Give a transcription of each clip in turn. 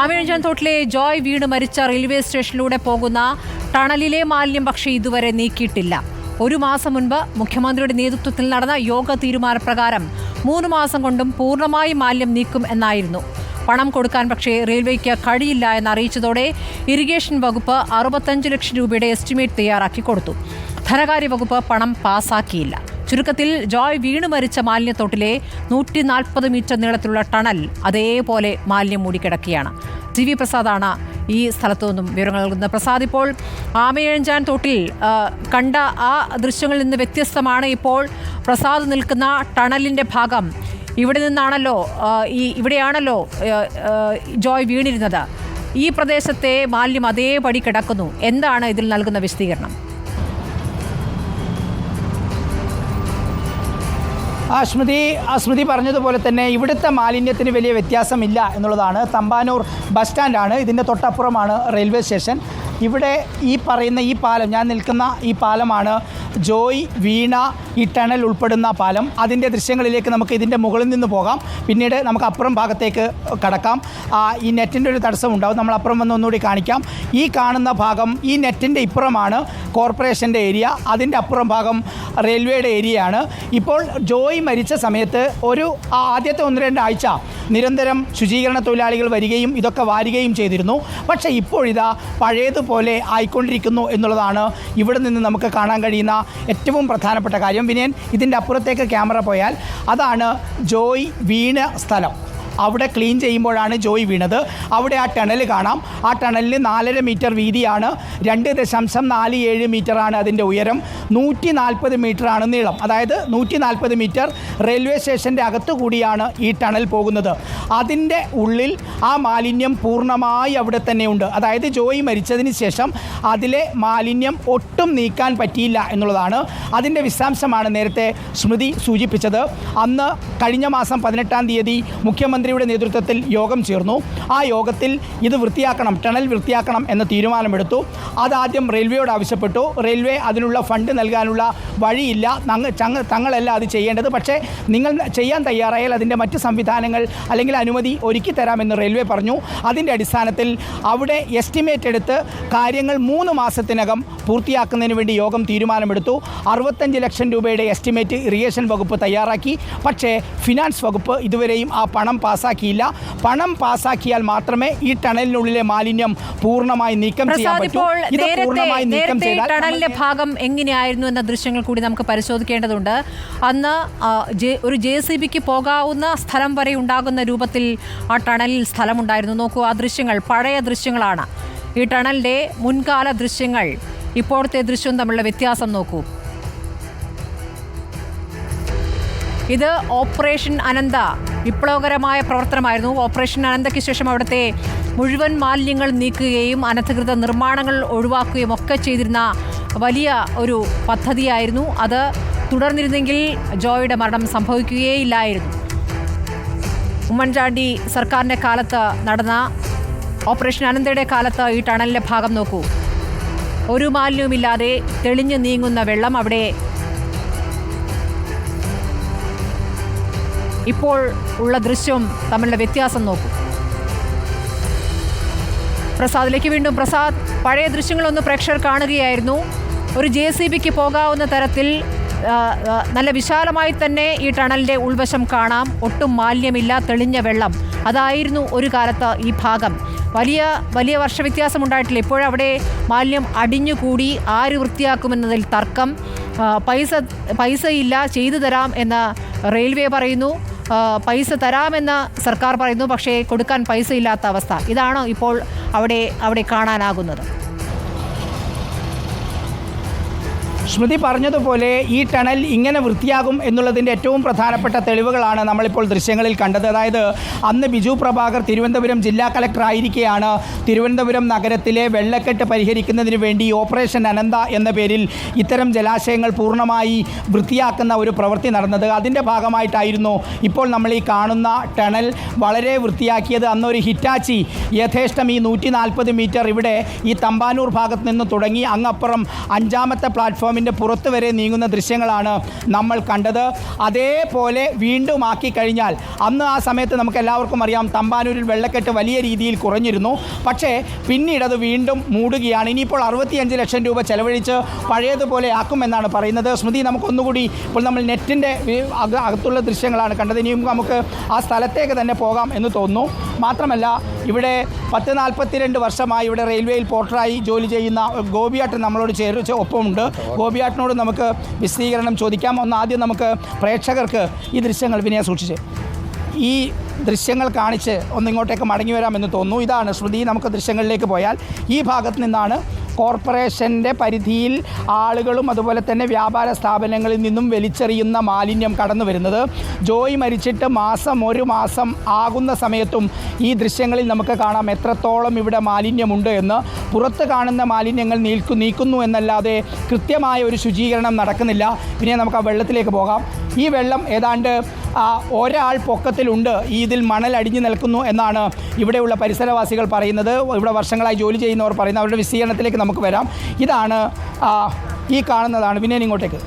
ആമിഴഞ്ചാൻ തോട്ടിലെ ജോയ് വീട് മരിച്ച റെയിൽവേ സ്റ്റേഷനിലൂടെ പോകുന്ന ടണലിലെ മാലിന്യം പക്ഷേ ഇതുവരെ നീക്കിയിട്ടില്ല. ഒരു മാസം മുൻപ് മുഖ്യമന്ത്രിയുടെ നേതൃത്വത്തിൽ നടന്ന യോഗ തീരുമാനപ്രകാരം മൂന്ന് മാസം കൊണ്ടും പൂർണമായി മാലിന്യം നീക്കും എന്നായിരുന്നു. പണം കൊടുക്കാൻ പക്ഷേ റെയിൽവേക്ക് കഴിയില്ല എന്ന് അറിയിച്ചതോടെ ഇറിഗേഷൻ വകുപ്പ് അറുപത്തഞ്ച് ലക്ഷം രൂപയുടെ എസ്റ്റിമേറ്റ് തയ്യാറാക്കി കൊടുത്തു. ധനകാര്യ വകുപ്പ് പണം പാസാക്കിയില്ല. ചുരുക്കത്തിൽ ജോയ് വീണു മരിച്ച മാലിന്യത്തോട്ടിലെ നൂറ്റി നാൽപ്പത് മീറ്റർ നീളത്തിലുള്ള ടണൽ അതേപോലെ മാലിന്യം മൂടിക്കിടക്കുകയാണ്. ടി വി പ്രസാദാണ് ഈ സ്ഥലത്തു നിന്നും വിവരങ്ങൾ നൽകുന്നത്. പ്രസാദ് ഇപ്പോൾ ആമയഴഞ്ചാൻ തോട്ടിൽ കണ്ട ആ ദൃശ്യങ്ങളിൽ നിന്ന് വ്യത്യസ്തമാണ് ഇപ്പോൾ പ്രസാദ് നിൽക്കുന്ന ടണലിന്റെ ഭാഗം. ഇവിടെ നിന്നാണല്ലോ ഈ ഇവിടെയാണല്ലോ ജോയ് വീണിരുന്നത്. ഈ പ്രദേശത്തെ മാലിന്യം അതേപടി കിടക്കുന്നു. എന്താണ് ഇതിൽ നൽകുന്ന വിശദീകരണം? ആ അസ്മൃതി പറഞ്ഞതുപോലെ തന്നെ ഇവിടുത്തെ മാലിന്യത്തിന് വലിയ വ്യത്യാസമില്ല എന്നുള്ളതാണ് തമ്പാനൂർ ബസ് സ്റ്റാൻഡാണ്. ഇതിന്റെ തൊട്ടപ്പുറമാണ് റെയിൽവേ സ്റ്റേഷൻ. ഇവിടെ ഈ പറയുന്ന ഈ പാലം ഞാൻ നിൽക്കുന്ന ഈ പാലമാണ് ജോയ് വീണ ഈ ടണൽ ഉൾപ്പെടുന്ന പാലം. അതിന്റെ ദൃശ്യങ്ങളിലേക്ക് നമുക്ക് ഇതിന്റെ മുകളിൽ നിന്ന് പോകാം. പിന്നീട് നമുക്ക് അപ്പുറം ഭാഗത്തേക്ക് കടക്കാം. ഈ നെറ്റിന്റെ ഒരു തടസ്സം ഉണ്ടാവും നമ്മൾ അപ്പുറം വന്ന് ഒന്നുകൂടി കാണിക്കാം. ഈ കാണുന്ന ഭാഗം ഈ നെറ്റിന്റെ ഇപ്പുറമാണ് കോർപ്പറേഷന്റെ ഏരിയ. അതിന്റെ അപ്പുറം ഭാഗം റെയിൽവേയുടെ ഏരിയയാണ്. ഇപ്പോൾ ജോയ് മരിച്ച സമയത്ത് ഒരു ആദ്യത്തെ ഒന്ന് രണ്ട് ആഴ്ച നിരന്തരം ശുചീകരണ തൊഴിലാളികൾ വരികയും ഇതൊക്കെ വാരുകയും ചെയ്തിരുന്നു. പക്ഷേ ഇപ്പോഴിതാ പഴയതുപോലെ ആയിക്കൊണ്ടിരിക്കുന്നു എന്നുള്ളതാണ് ഇവിടെ നിന്ന് നമുക്ക് കാണാൻ കഴിയുന്ന ഏറ്റവും പ്രധാനപ്പെട്ട കാര്യം. വിനയൻ ഇതിന്റെ അപ്പുറത്തേക്ക് ക്യാമറ പോയാൽ അതാണ് ജോയ് വീണ സ്ഥലം. അവിടെ ക്ലീൻ ചെയ്യുമ്പോഴാണ് ജോയ് വീണത്. അവിടെ ആ ടണൽ കാണാം. ആ ടണലിന് നാലര മീറ്റർ വീതിയാണ്. രണ്ട് ദശാംശം നാല് ഏഴ് മീറ്ററാണ് അതിന്റെ ഉയരം. നൂറ്റി നാൽപ്പത് മീറ്ററാണ് നീളം. അതായത് നൂറ്റി നാൽപ്പത് മീറ്റർ റെയിൽവേ സ്റ്റേഷന്റെ അകത്തു കൂടിയാണ് ഈ ടണൽ പോകുന്നത്. അതിന്റെ ഉള്ളിൽ ആ മാലിന്യം പൂർണമായി അവിടെ തന്നെയുണ്ട് അതായത് ജോയി മരിച്ചതിന് ശേഷം അതിലെ മാലിന്യം ഒട്ടും നീക്കാൻ പറ്റിയില്ല എന്നുള്ളതാണ് അതിന്റെ വിശദാംശമാണ് നേരത്തെ സ്മൃതി സൂചിപ്പിച്ചത്. അന്ന് കഴിഞ്ഞ മാസം പതിനെട്ടാം തീയതി മുഖ്യമന്ത്രിയുടെ നേതൃത്വത്തിൽ യോഗം ചേർന്നു. ആ യോഗത്തിൽ ഇത് വൃത്തിയാക്കണം ടണൽ വൃത്തിയാക്കണം എന്ന തീരുമാനമെടുത്തു. അതാദ്യം റെയിൽവേയോട് ആവശ്യപ്പെട്ടു. റെയിൽവേ അതിനുള്ള ഫണ്ട് നൽകാനുള്ള വഴിയില്ല. തങ്ങളല്ല അത് ചെയ്യേണ്ടത്. പക്ഷേ നിങ്ങൾ ചെയ്യാൻ തയ്യാറായാൽ അതിന്റെ മറ്റ് സംവിധാനങ്ങൾ അല്ലെങ്കിൽ അനുമതി ഒരുക്കി തരാമെന്ന് റെയിൽവേ പറഞ്ഞു. അതിന്റെ അടിസ്ഥാനത്തിൽ അവിടെ എസ്റ്റിമേറ്റ് എടുത്ത് കാര്യങ്ങൾ മൂന്ന് മാസത്തിനകം പൂർത്തിയാക്കുന്നതിന് വേണ്ടി യോഗം തീരുമാനമെടുത്തു. അറുപത്തഞ്ച് ലക്ഷം രൂപയുടെ എസ്റ്റിമേറ്റ് ഇറിഗേഷൻ വകുപ്പ് തയ്യാറാക്കി. പക്ഷേ ഫിനാൻസ് വകുപ്പ് ഇതുവരെയും ആ പണം പാസ്സാക്കിയില്ല പണം പാസാക്കിയാൽ മാത്രമേ ഈ ടണലിനുള്ളിലെ മാലിന്യം പൂർണമായി നീക്കം ചെയ്യാൻ പറ്റൂ. ഇത് നേരത്തെ പൂർണമായി നീക്കം ചെയ്താൽ ടണലിന്റെ ഭാഗം എങ്ങനെയായിരുന്നു എന്ന ദൃശ്യങ്ങൾ കൂടി നമുക്ക് പരിശോധിക്കേണ്ടതുണ്ട്. അന്ന് ഒരു ജെ സി ബിക്ക് പോകാവുന്ന സ്ഥലം വരെ ഉണ്ടാകുന്ന രൂപത്തിൽ ആ ടണലിൽ സ്ഥലമുണ്ടായിരുന്നു. നോക്കൂ ആ ദൃശ്യങ്ങൾ പഴയ ദൃശ്യങ്ങളാണ്. ഈ ടണലിന്റെ മുൻകാല ദൃശ്യങ്ങൾ ഇപ്പോഴത്തെ ദൃശ്യവും തമ്മിലുള്ള വ്യത്യാസം നോക്കൂ. ഇത് ഓപ്പറേഷൻ അനന്ത. വിപ്ലവകരമായ പ്രവർത്തനമായിരുന്നു. ഓപ്പറേഷൻ അനന്തയ്ക്ക് ശേഷം അവിടുത്തെ മുഴുവൻ മാലിന്യങ്ങൾ നീക്കുകയും അനധികൃത നിർമ്മാണങ്ങൾ ഒഴിവാക്കുകയും ഒക്കെ ചെയ്തിരുന്ന വലിയ ഒരു പദ്ധതിയായിരുന്നു അത്. തുടർന്നിരുന്നെങ്കിൽ ജോയുടെ മരണം സംഭവിക്കുകയില്ലായിരുന്നു ഉമ്മൻചാണ്ടി സർക്കാരിന്റെ കാലത്ത് നടന്ന ഓപ്പറേഷൻ അനന്തയുടെ കാലത്ത് ഈ ടണലിന്റെ ഭാഗം നോക്കൂ. ഒരു മാലിന്യവുമില്ലാതെ തെളിഞ്ഞു നീങ്ങുന്ന വെള്ളം അവിടെ ഇപ്പോൾ ഉള്ള ദൃശ്യവും തമ്മിലുള്ള വ്യത്യാസം നോക്കൂ. പ്രസാദിലേക്ക് വീണ്ടും പ്രസാദ് പഴയ ദൃശ്യങ്ങളൊന്ന് പ്രേക്ഷകർ കാണുകയായിരുന്നു. ഒരു ജെ സി ബിക്ക് പോകാവുന്ന തരത്തിൽ നല്ല വിശാലമായി തന്നെ ഈ ടണലിന്റെ ഉൾവശം കാണാം. ഒട്ടും മാലിന്യമില്ല തെളിഞ്ഞ വെള്ളം. അതായിരുന്നു ഒരു കാലത്ത് ഈ ഭാഗം. വലിയ വലിയ വർഷവ്യത്യാസം ഉണ്ടായിട്ടില്ല. ഇപ്പോഴവിടെ മാലിന്യം അടിഞ്ഞുകൂടി ആര് വൃത്തിയാക്കുമെന്നതിൽ തർക്കം. പൈസ പൈസയില്ല ചെയ്തു തരാം എന്ന് റെയിൽവേ പറയുന്നു. പൈസ തരാമെന്ന് സർക്കാർ പറയുന്നു പക്ഷേ കൊടുക്കാൻ പൈസ ഇല്ലാത്ത അവസ്ഥ. ഇതാണോ ഇപ്പോൾ അവിടെ അവിടെ കാണാനാകുന്നത്? സ്മൃതി പറഞ്ഞതുപോലെ ഈ ടണൽ ഇങ്ങനെ വൃത്തിയാകും എന്നുള്ളതിന്റെ ഏറ്റവും പ്രധാനപ്പെട്ട തെളിവുകളാണ് നമ്മളിപ്പോൾ ദൃശ്യങ്ങളിൽ കണ്ടത്. അതായത് അന്ന് ബിജു പ്രഭാകർ തിരുവനന്തപുരം ജില്ലാ കളക്ടർ ആയിരിക്കെയാണ് തിരുവനന്തപുരം നഗരത്തിലെ വെള്ളക്കെട്ട് പരിഹരിക്കുന്നതിന് വേണ്ടി ഓപ്പറേഷൻ അനന്ത എന്ന പേരിൽ ഇത്തരം ജലാശയങ്ങൾ പൂർണമായി വൃത്തിയാക്കുന്ന ഒരു പ്രവൃത്തി നടന്നത്. അതിന്റെ ഭാഗമായിട്ടായിരുന്നു ഇപ്പോൾ നമ്മൾ ഈ കാണുന്ന ടണൽ വളരെ വൃത്തിയാക്കിയത്. അന്നൊരു ഹിറ്റാച്ചി യഥേഷ്ടം ഈ നൂറ്റി മീറ്റർ ഇവിടെ ഈ തമ്പാനൂർ ഭാഗത്ത് നിന്ന് തുടങ്ങി. അങ്ങപ്പുറം അഞ്ചാമത്തെ പ്ലാറ്റ്ഫോമിന് ഡാമിന്റെ പുറത്ത് വരെ നീങ്ങുന്ന ദൃശ്യങ്ങളാണ് നമ്മൾ കണ്ടത്. അതേപോലെ വീണ്ടും ആക്കി കഴിഞ്ഞാൽ അന്ന് ആ സമയത്ത് നമുക്ക് എല്ലാവർക്കും അറിയാം തമ്പാനൂരിൽ വെള്ളക്കെട്ട് വലിയ രീതിയിൽ കുറഞ്ഞിരുന്നു. പക്ഷേ പിന്നീട് അത് വീണ്ടും മൂടുകയാണ്. ഇനിയിപ്പോൾ അറുപത്തിയഞ്ച് ലക്ഷം രൂപ ചെലവഴിച്ച് പഴയതുപോലെ ആക്കുമെന്നാണ് പറയുന്നത്. സ്മൃതി നമുക്കൊന്നുകൂടി ഇപ്പോൾ നമ്മൾ നെറ്റിന്റെ അകത്തുള്ള ദൃശ്യങ്ങളാണ് കണ്ടത്. ഇനിയും നമുക്ക് ആ സ്ഥലത്തേക്ക് തന്നെ പോകാം എന്ന് തോന്നുന്നു. മാത്രമല്ല ഇവിടെ പത്ത് നാൽപ്പത്തിരണ്ട് വർഷമായി ഇവിടെ റെയിൽവേയിൽ പോർട്ടറായി ജോലി ചെയ്യുന്ന ഗോപിയാട്ടൻ നമ്മളോട് ചേർ ഒപ്പമുണ്ട്. ഗോപിയാട്ടനോട് നമുക്ക് വിശദീകരണം ചോദിക്കാം. ഒന്ന് ആദ്യം നമുക്ക് പ്രേക്ഷകർക്ക് ഈ ദൃശ്യങ്ങൾ വിനയ സൂക്ഷിച്ച്. ഈ ദൃശ്യങ്ങൾ കാണിച്ച് ഒന്നിങ്ങോട്ടേക്ക് മടങ്ങി വരാമെന്ന് തോന്നുന്നു. ഇതാണ് ശ്രുതി നമുക്ക് ദൃശ്യങ്ങളിലേക്ക് പോയാൽ ഈ ഭാഗത്ത് നിന്നാണ് കോർപ്പറേഷന്റെ പരിധിയിൽ ആളുകളും അതുപോലെ തന്നെ വ്യാപാര സ്ഥാപനങ്ങളിൽ നിന്നും വലിച്ചെറിയുന്ന മാലിന്യം കടന്നു വരുന്നത് ജോയി മരിച്ചിട്ട് മാസം ഒരു മാസം ആകുന്ന സമയത്തും ഈ ദൃശ്യങ്ങളിൽ നമുക്ക് കാണാം എത്രത്തോളം ഇവിടെ മാലിന്യമുണ്ട് എന്ന്. പുറത്ത് കാണുന്ന മാലിന്യങ്ങൾ നീൽക്കു നീക്കുന്നു എന്നല്ലാതെ കൃത്യമായ ഒരു ശുചീകരണം നടക്കുന്നില്ല. പിന്നെ നമുക്ക് ആ വെള്ളത്തിലേക്ക് പോകാം. ഈ വെള്ളം ഏതാണ്ട് ഒരാൾ പൊക്കത്തിലുണ്ട്. ഈ ഇതിൽ മണൽ അടിഞ്ഞു നിൽക്കുന്നു എന്നാണ് ഇവിടെയുള്ള പരിസരവാസികൾ പറയുന്നത്. ഇവിടെ വർഷങ്ങളായി ജോലി ചെയ്യുന്നവർ പറയുന്നത്. അവരുടെ വിശദീകരണത്തിലേക്ക് നമുക്ക് വരാം. ഇതാണ് ഈ കാണുന്നതാണ് പിന്നെ ഇങ്ങോട്ടേക്ക്.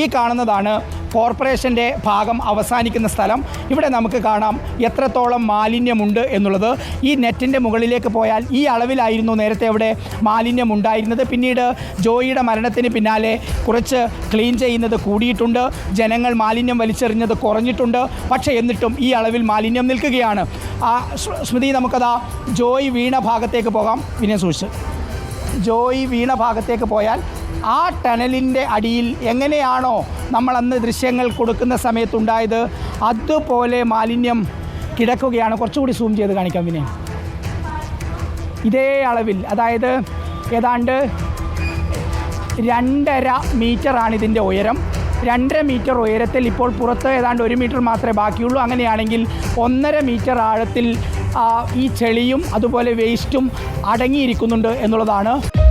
ഈ കാണുന്നതാണ് കോർപ്പറേഷന്റെ ഭാഗം അവസാനിക്കുന്ന സ്ഥലം. ഇവിടെ നമുക്ക് കാണാം എത്രത്തോളം മാലിന്യമുണ്ട് എന്നുള്ളത്. ഈ നെറ്റിന്റെ മുകളിലേക്ക് പോയാൽ ഈ അളവിലായിരുന്നു നേരത്തെ അവിടെ മാലിന്യം ഉണ്ടായിരുന്നത് പിന്നീട് ജോയിയുടെ മരണത്തിന് പിന്നാലെ കുറച്ച് ക്ലീൻ ചെയ്യുന്നത് കൂടിയിട്ടുണ്ട്. ജനങ്ങൾ മാലിന്യം വലിച്ചെറിഞ്ഞത് കുറഞ്ഞിട്ടുണ്ട്. പക്ഷേ എന്നിട്ടും ഈ അളവിൽ മാലിന്യം നിൽക്കുകയാണ്. ആ സ്മൃതി നമുക്കതാ ജോയി വീണ ഭാഗത്തേക്ക് പോകാം. പിന്നെ സൂക്ഷിച്ച്. ജോയി വീണ ഭാഗത്തേക്ക് പോയാൽ ആ ടണലിന്റെ അടിയിൽ എങ്ങനെയാണോ നമ്മൾ അന്ന് ദൃശ്യങ്ങൾ കൊടുക്കുന്ന സമയത്തുണ്ടായത് അതുപോലെ മാലിന്യം കിടക്കുകയാണ്. കുറച്ചുകൂടി സൂം ചെയ്ത് കാണിക്കാം പിന്നെ ഇതേ അളവിൽ അതായത് ഏതാണ്ട് രണ്ടര മീറ്ററാണ് ഇതിന്റെ ഉയരം. രണ്ടര മീറ്റർ ഉയരത്തിൽ ഇപ്പോൾ പുറത്ത് ഏതാണ്ട് ഒരു മീറ്റർ മാത്രമേ ബാക്കിയുള്ളൂ. അങ്ങനെയാണെങ്കിൽ ഒന്നര മീറ്റർ ആഴത്തിൽ ഈ ചെളിയും അതുപോലെ വേസ്റ്റും അടങ്ങിയിരിക്കുന്നുണ്ട് എന്നുള്ളതാണ്